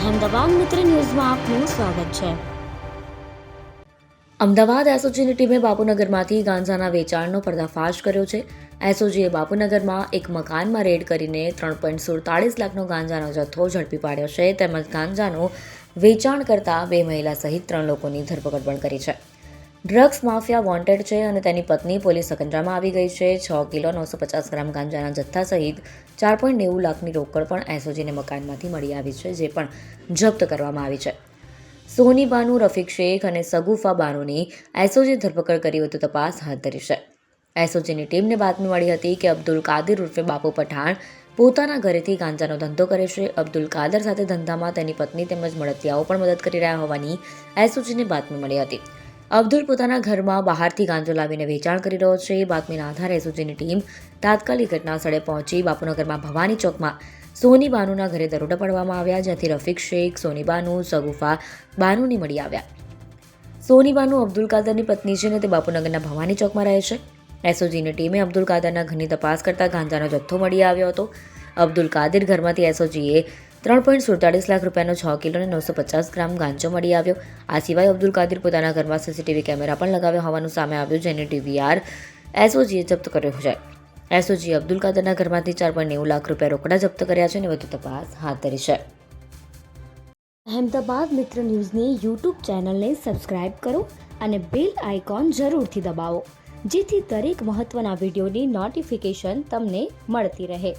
અહેમદાબાદ મિત્ર ન્યૂઝમાં આપનું સ્વાગત છે. અમદાવાદ એસઓજીની ટીમે બાપુનગરમાંથી ગાંજાના વેચાણનો પર્દાફાશ કર્યો છે. એસઓજીએ બાપુનગરમાં એક મકાનમાં રેડ કરીને ત્રણ પોઈન્ટ સુડતાળીસ લાખનો ગાંજાનો જથ્થો ઝડપી પાડ્યો છે. તેમજ ગાંજાનું વેચાણ કરતા બે મહિલા સહિત ત્રણ લોકોની ધરપકડ પણ કરી છે. ડ્રગ્સ માફિયા વોન્ટેડ છે અને તેની પત્ની પોલીસ સકંજામાં આવી ગઈ છે. છ કિલો નવસો પચાસ ગ્રામ ગાંજાના જથ્થા સહિત ચાર પોઈન્ટ નેવું લાખની રોકડ પણ એસઓજીને મકાનમાંથી મળી આવી છે, જે પણ જપ્ત કરવામાં આવી છે. સોની બાનુ, રફીક શેખ અને સગુફા બાનુની એસઓજી ધરપકડ કરી વધુ તપાસ હાથ ધરી છે. એસઓજીની ટીમને બાતમી મળી હતી કે અબ્દુલ કાદિર ઉર્ફે બાપુ પઠાણ પોતાના ઘરેથી ગાંજાનો ધંધો કરે છે. અબ્દુલ કાદર સાથે ધંધામાં તેની પત્ની તેમજ મળતિયાઓ પણ મદદ કરી રહ્યા હોવાની એસઓજીને બાતમી મળી હતી. અબ્દુલ પોતાના ઘરમાં બહારથી ગાંજો લાવીને વેચાણ કરી રહ્યો છે. બાતમીના આધારે એસઓજીની ટીમ તાત્કાલિક ઘટના સ્થળે પહોંચી બાપુનગરમાં ભવાની ચોકમાં સોની બાનુના ઘરે દરોડા પાડવામાં આવ્યા જ્યાંથી રફીક શેખ, સોની બાનુ, સગુફા બાનુની મળી આવ્યા. સોની બાનુ અબ્દુલ કાદરની પત્ની છે અને તે બાપુનગરના ભવાની ચોકમાં રહે છે. એસઓજીની ટીમે અબ્દુલ કાદરના ઘરની તપાસ કરતા ગાંજાનો જથ્થો મળી આવ્યો હતો. અબ્દુલ કાદિર ઘરમાંથી એસઓજીએ ત્રણ પોઈન્ટ સુડતાળીસ લાખ રૂપિયાનો છ કિલો અને નવસો પચાસ ગ્રામ ગાંજો મળી આવ્યો. આ સિવાય અબ્દુલ કાદિર પોતાના ઘરમાં સીસીટીવી કેમેરા પણ લગાવ્યો હોવાનું સામે આવ્યું, જેને ટીવીઆર એસઓજીએ જપ્ત કર્યો છે. એસઓજીએ અબ્દુલ કાદરના ઘરમાંથી ચાર પોઈન્ટ નેવું લાખ રૂપિયા રોકડા જપ્ત કર્યા છે અને વધુ તપાસ હાથ ધરી છે. અહેમદાબાદ મિત્ર ન્યૂઝની યુટ્યુબ ચેનલને સબસ્ક્રાઇબ કરો અને બેલ આઇકોન જરૂરથી દબાવો, જેથી દરેક મહત્ત્વના વિડીયોની નોટિફિકેશન તમને મળતી રહે.